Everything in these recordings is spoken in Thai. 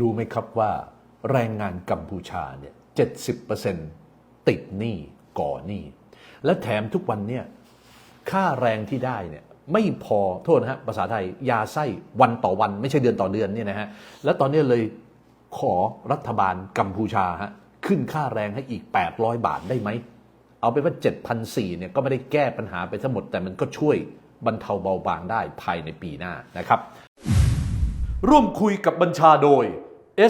รู้ไหมครับว่าแรงงานกัมพูชาเนี่ยเจ็ดสิบเปอร์เซ็นติดหนี้ก่อหนี้ และแถมทุกวันเนี่ยค่าแรงที่ได้เนี่ยไม่พอโทษนะฮะภาษาไทยยาไส้วันต่อวัน ไม่ใช่เดือนต่อเดือนเนี่ยนะฮะแล้วตอนนี้เลยขอรัฐบาลกัมพูชาฮะขึ้นค่าแรงให้อีก 800 บาทได้ไหม เอาไปว่า7,004เนี่ยก็ไม่ได้แก้ปัญหาไปทั้งหมด แต่มันก็ช่วยบรรเทาเบาบางได้ภายในปีหน้านะครับ ร่วมคุยกับบัญชาโดย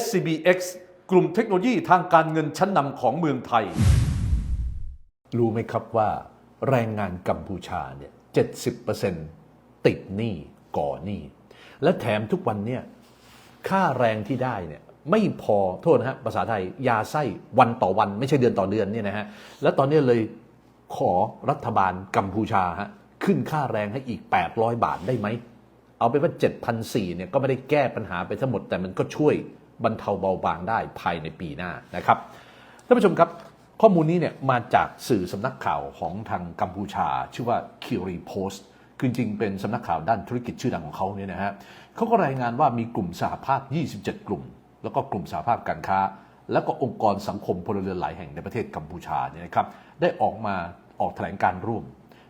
SCBX กลุ่มเทคโนโลยีทางการเงินชั้นนำของเมืองไทย รู้ไหมครับว่าแรงงานกัมพูชาเนี่ยเจ็ดสิบเปอร์เซ็นติดหนี้ก่อหนี้ และแถมทุกวันเนี่ยค่าแรงที่ได้เนี่ยไม่พอโทษนะฮะภาษาไทยยาไส้วันต่อวัน ไม่ใช่เดือนต่อเดือนเนี่ยนะฮะแล้วตอนนี้เลยขอรัฐบาลกัมพูชาฮะขึ้นค่าแรงให้อีก 800 บาทได้ไหม เอาไปว่า7,004เนี่ยก็ไม่ได้แก้ปัญหาไปทั้งหมดแต่มันก็ช่วย บรรเทาเบาบางได้ภายในปีหน้านะครับท่านผู้ชมครับข้อมูลนี้เนี่ยมาจากสื่อสำนักข่าวของทางกัมพูชา ชื่อว่าคิรีโพสต์คือจริงเป็นสำนักข่าวด้านธุรกิจชื่อดังของเขาเนี่ยนะฮะเขาก็รายงานว่ามีกลุ่มสหภาพ 27 กลุ่ม แล้วก็กลุ่มสหภาพการค้า แล้วก็องค์กรสังคมพลเรือนหลายแห่งในประเทศกัมพูชาเนี่ยนะครับได้ออกมาออกแถลงการร่วม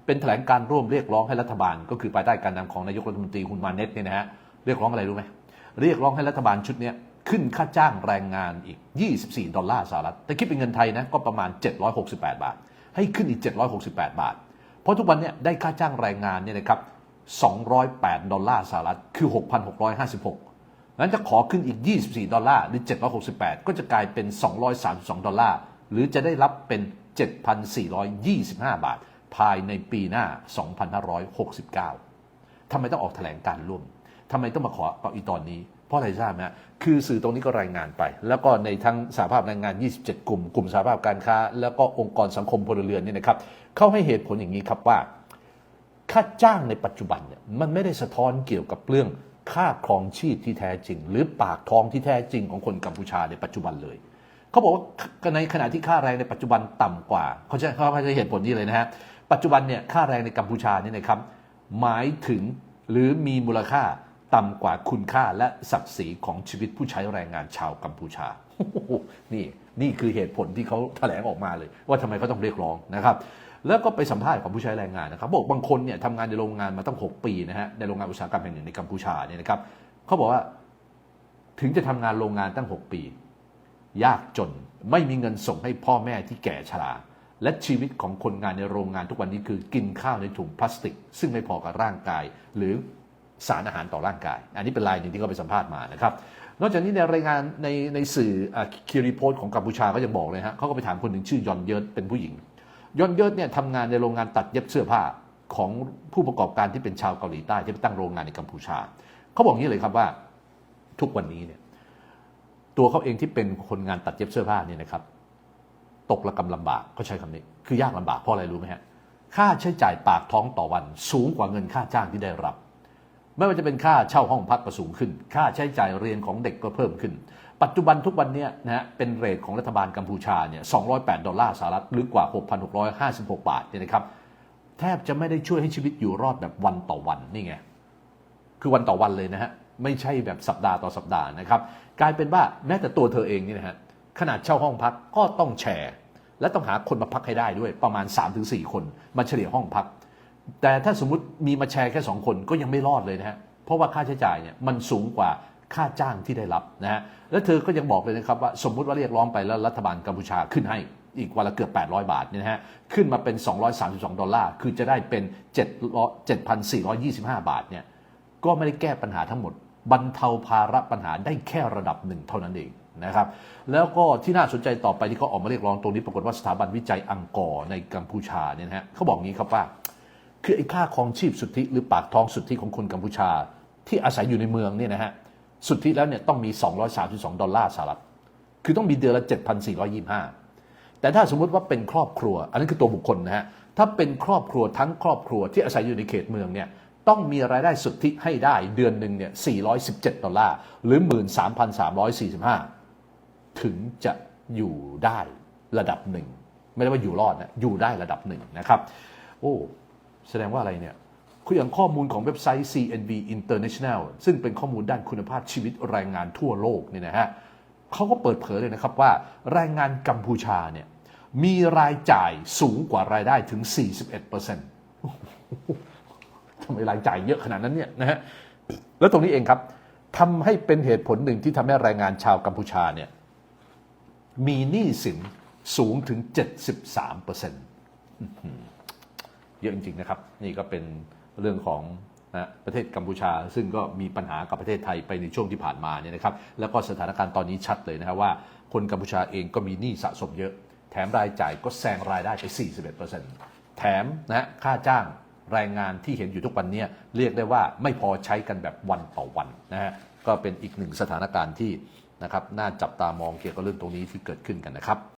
เป็นแถลงการร่วมเรียกร้องให้รัฐบาล ก็คือภายใต้การนำของนายกรัฐมนตรีคุณมาเน็ตเนี่ยนะฮะเรียกร้องอะไรรู้ไหมเรียกร้องให้รัฐบาลชุดเนี้ย ขึ้นค่าจ้างแรงงานอีก 24 ดอลลาร์สหรัฐ แต่คิดเป็นเงินไทยนะก็ประมาณ 768 บาท ให้ขึ้นอีก 768 บาท เพราะทุกวันเนี้ยได้ค่าจ้างแรงงานเนี่ยนะครับ 208 ดอลลาร์สหรัฐ คือ 6,656งั้นจะขอขึ้นอีก 24 ดอลลาร์หรือ 768 ก็จะกลายเป็น 232 ดอลลาร์ หรือจะได้รับเป็น 7,425 บาท ภายในปีหน้า 2569ทำไมต้องออกแถลงการร่วมทำไมต้องมาขอเอาอีตอนนี้ เพราะอะไรทราบไหมฮะคือสื่อตรงนี้ก็รายงานไป แล้วก็ในทั้งสหภาพแรงงาน 27 กลุ่ม กลุ่มสหภาพการค้า แล้วก็องค์กรสังคมพลเรือนเนี่ยนะครับเขาให้เหตุผลอย่างนี้ครับว่า ค่าจ้างในปัจจุบันเนี่ยมันไม่ได้สะท้อนเกี่ยวกับเรื่องค่าครองชีพที่แท้จริง หรือปากท้องที่แท้จริงของคนกัมพูชาในปัจจุบันเลยเขาบอกว่าในขณะที่ค่าแรงในปัจจุบันต่ำกว่าเขาจะเขาจะเหตุผลนี้เลยนะฮะปัจจุบันเนี่ยค่าแรงในกัมพูชาเนี่ยนะครับหมายถึงหรือมีมูลค่า ต่ำกว่าคุณค่าและศักดิ์ศรีของชีวิตผู้ใช้แรงงานชาวกัมพูชา นี่นี่คือเหตุผลที่เขาแถลงออกมาเลย ว่าทำไมเขาต้องเรียกร้องนะครับ แล้วก็ไปสัมภาษณ์ของผู้ใช้แรงงานนะครับ บอกบางคนเนี่ยทำงานในโรงงานมาตั้ง 6 ปีนะฮะในโรงงานอุตสาหกรรมแห่งหนึ่งในกัมพูชาเนี่ยนะครับเขาบอกว่าถึงจะทำงานโรงงานตั้ง 6 ปี ยากจนไม่มีเงินส่งให้พ่อแม่ที่แก่ชราและชีวิตของคนงานในโรงงานทุกวันนี้คือกินข้าวในถุงพลาสติก ซึ่งไม่พอกับร่างกาย หรือ สารอาหารต่อร่างกาย อันนี้เป็นรายหนึ่งที่เขาไปสัมภาษณ์มานะครับ นอกจากนี้ในรายงานในในสื่อคิริโพสของกัมพูชาก็ยังบอกเลยฮะเขาก็ไปถามคนหนึ่งชื่อยอนเยิร์ตเป็นผู้หญิงยอนเยิร์ตเนี่ยทำงานในโรงงานตัดเย็บเสื้อผ้าของผู้ประกอบการที่เป็นชาวเกาหลีใต้ที่ไปตั้งโรงงานในกัมพูชาเขาบอกงนี้เลยครับว่าทุกวันนี้เนี่ยตัวเขาเองที่เป็นคนงานตัดเย็บเสื้อผ้าเนี่ยนะครับ ตกระกำลำบากเขาใช้คำนี้ คือยากลำบากเพราะอะไรรู้ไหมฮะค่าใช้จ่ายปากท้องต่อวันสูงกว่าเงินค่าจ้างที่ได้รับ ไม่ว่าจะเป็นค่าเช่าห้องพักก็สูงขึ้น ค่าใช้จ่ายเรียนของเด็กก็เพิ่มขึ้น ปัจจุบันทุกวันเนี้นะฮะเป็นเรทของรัฐบาลกัมพูชาเนี่ย 208 ดอลลาร์สหรัฐหรือกว่า 6,656 บาทเนี่ยนะครับ แทบจะไม่ได้ช่วยให้ชีวิตอยู่รอดแบบวันต่อวันนี่ไง คือวันต่อวันเลยนะฮะ ไม่ใช่แบบสัปดาห์ต่อสัปดาห์นะครับ กลายเป็นว่าแม้แต่ตัวเธอเองนี่นะฮะ ขนาดเช่าห้องพักก็ต้องแชร์ และต้องหาคนมาพักให้ได้ด้วยประมาณ 3-4 คนมาเฉลี่ยห้องพัก แต่ถ้าสมมติมีมาแชร์แค่ 2 คนก็ยังไม่รอดเลยนะฮะเพราะว่าค่าใช้จ่ายเนี่ยมันสูงกว่าค่าจ้างที่ได้รับนะฮะแล้วเธอก็ยังบอกเลยนะครับว่าสมมุติว่าเรียกร้องไปแล้วรัฐบาลกัมพูชาขึ้นให้อีกวันละเกือบ 800 บาทเนี่ยนะฮะขึ้นมาเป็น 232 ดอลลาร์ คือจะได้เป็น 7,425 บาทเนี่ยก็ไม่ได้แก้ปัญหาทั้งหมด บรรเทาภาระปัญหาได้แค่ระดับหนึ่งเท่านั้นเองนะครับแล้วก็ที่น่าสนใจต่อไปที่เขาออกมาเรียกร้องตรงนี้ปรากฏว่าสถาบันวิจัยอังกอร์ในกัมพูชาเนี่ยนะฮะเขาบอกงี้ครับว่า คือไอ้ค่าครองชีพสุทธิหรือปากท้องสุทธิของคนกัมพูชา ที่อาศัยอยู่ในเมืองเนี่ยนะฮะสุทธิแล้วเนี่ยต้องมี 232 ดอลลาร์สหรัฐ คือต้องมีเดือนละ 7,425 แต่ถ้าสมมุติว่าเป็นครอบครัว อันนี้คือตัวบุคคลนะฮะ ถ้าเป็นครอบครัวทั้งครอบครัวที่อาศัยอยู่ในเขตเมืองเนี่ย ต้องมีรายได้สุทธิให้ได้เดือนหนึ่งเนี่ย 417 ดอลลาร์ หรือ 13,345 ถึงจะอยู่ได้ระดับหนึ่ง ไม่ได้ว่าอยู่รอดนะ อยู่ได้ระดับหนึ่งนะครับ โอ้ แสดงว่าอะไรเนี่ยคืออย่างข้อมูลของเว็บไซต์ CNV International ซึ่งเป็นข้อมูลด้านคุณภาพชีวิตแรงงานทั่วโลกเนี่ยนะฮะเขาก็เปิดเผยเลยนะครับว่าแรงงานกัมพูชาเนี่ยมีรายจ่ายสูงกว่ารายได้ถึง 41%ทำไมรายจ่ายเยอะขนาดนั้นเนี่ยนะฮะแล้วตรงนี้เองครับทำให้เป็นเหตุผลหนึ่งที่ทำให้แรงงานชาวกัมพูชาเนี่ยมีหนี้สินสูงถึง 73เปอร์ เยอะจริงๆนะครับ นี่ก็เป็นเรื่องของนะประเทศกัมพูชา ซึ่งก็มีปัญหากับประเทศไทยไปในช่วงที่ผ่านมาเนี่ยนะครับ แล้วก็สถานการณ์ตอนนี้ชัดเลยนะครับว่า คนกัมพูชาเองก็มีหนี้สะสมเยอะ แถมรายจ่ายก็แซงรายได้ไป 41%แถมนะค่าจ้างแรงงานที่เห็นอยู่ทุกวันนี้เรียกได้ว่าไม่พอใช้กันแบบวันต่อวันนะฮะก็เป็นอีกหนึ่งสถานการณ์ที่นะครับน่าจับตามองเกี่ยวกับเรื่องตรงนี้ที่เกิดขึ้นกันนะครับ